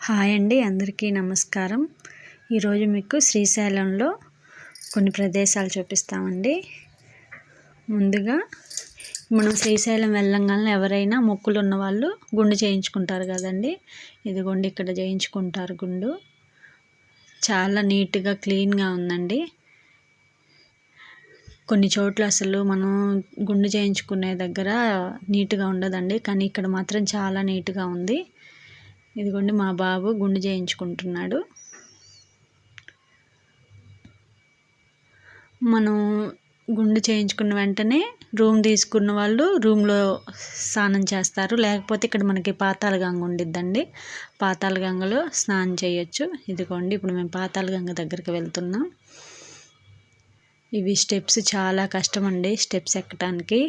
Hi అండి అందరికీ నమస్కారం. ఈరోజు మీకు శ్రీశైలంలో కొన్ని ప్రదేశాలు చూపిస్తామండి. ముందుగా మనం శ్రీశైలం వెళ్ళంగానే ఎవరైనా మొక్కులు ఉన్న వాళ్ళు గుండు చేయించుకుంటారు కదండి. ఇదిగోండి ఇక్కడ చేయించుకుంటారు గుండు. చాలా నీట్గా క్లీన్గా ఉందండి. కొన్ని చోట్ల అసలు మనం గుండు చేయించుకునే దగ్గర నీట్గా ఉండదండి. కానీ ఇక్కడ మాత్రం చాలా నీట్గా ఉంది. ఇదిగోండి మా బాబు గుండు చేయించుకుంటున్నాడు. మనం గుండు చేయించుకున్న వెంటనే రూమ్ తీసుకున్న వాళ్ళు రూమ్లో స్నానం చేస్తారు. లేకపోతే ఇక్కడ మనకి పాతాల గంగ ఉండిద్దండి. పాతాల గంగలో స్నానం చేయొచ్చు. ఇదిగోండి ఇప్పుడు మేము పాతాల గంగ దగ్గరికి వెళ్తున్నాం. ఇవి స్టెప్స్ చాలా కష్టం అండి స్టెప్స్ ఎక్కడానికి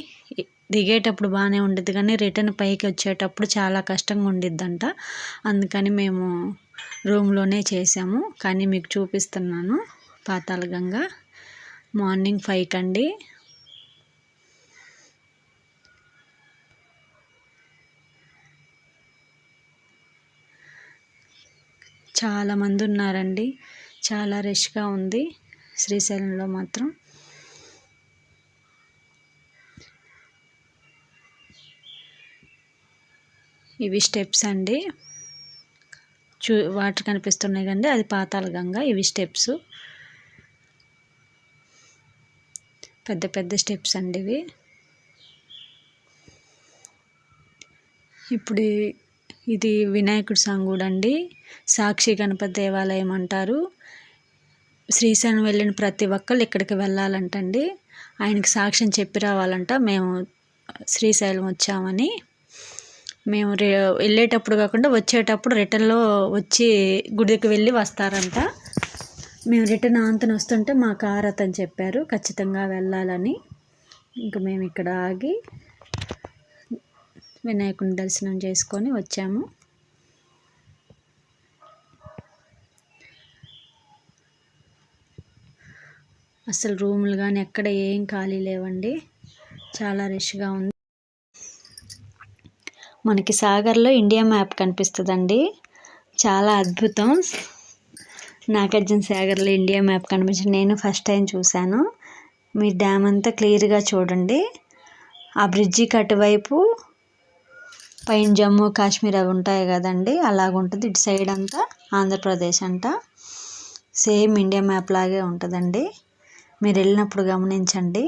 దిగేటప్పుడు బాగానే ఉండిద్ది కానీ రిటర్న్ పైకి వచ్చేటప్పుడు చాలా కష్టంగా ఉండిద్దంట. అందుకని మేము రూమ్లోనే చేసాము కానీ మీకు చూపిస్తున్నాను పాతాల గంగ. మార్నింగ్ ఫైవ్కి అండి చాలామంది ఉన్నారండి. చాలా రష్గా ఉంది. శ్రీశైలంలో మాత్రం. ఇవి స్టెప్స్ అండి. చూ వాటర్ కనిపిస్తున్నాయి కండి అది పాతాల గంగ. ఇవి స్టెప్స్. పెద్ద పెద్ద స్టెప్స్ అండి ఇవి. ఇప్పుడు ఇది వినాయకుడి సంగుడు అండి. సాక్షి గణపతి దేవాలయం అంటారు. శ్రీశైలం వెళ్ళిన ప్రతి ఒక్కళ్ళు ఇక్కడికి వెళ్ళాలంటండి. ఆయనకి సాక్ష్యం చెప్పి రావాలంట. మేము శ్రీశైలం వచ్చామని. మేము వెళ్ళేటప్పుడు కాకుండా వచ్చేటప్పుడు రిటర్న్లో వచ్చి గుడికి వెళ్ళి వస్తారంట. మేము రిటర్న్ ఆంతను వస్తుంటే మా కార్ అతను చెప్పారు ఖచ్చితంగా వెళ్ళాలని. ఇంకా మేము ఇక్కడ ఆగి వినాయకుని దర్శనం చేసుకొని వచ్చాము. అసలు రూములు కానీ ఎక్కడ ఏం ఖాళీ లేవండి. చాలా రష్గా ఉంది. మనకి సాగర్లో ఇండియా మ్యాప్ కనిపిస్తుందండి. చాలా అద్భుతం. నాగార్జున సాగర్లో ఇండియా మ్యాప్ కనిపించింది. నేను ఫస్ట్ టైం చూశాను. మీ డ్యామ్ అంతా క్లియర్గా చూడండి. ఆ బ్రిడ్జికి అటువైపు పైన జమ్మూ కాశ్మీర్ అవి ఉంటాయి కదండి. అలాగుంటుంది ఇటు సైడ్ అంతా ఆంధ్రప్రదేశ్ అంట. సేమ్ ఇండియా మ్యాప్ లాగే ఉంటుందండి. మీరు వెళ్ళినప్పుడు గమనించండి.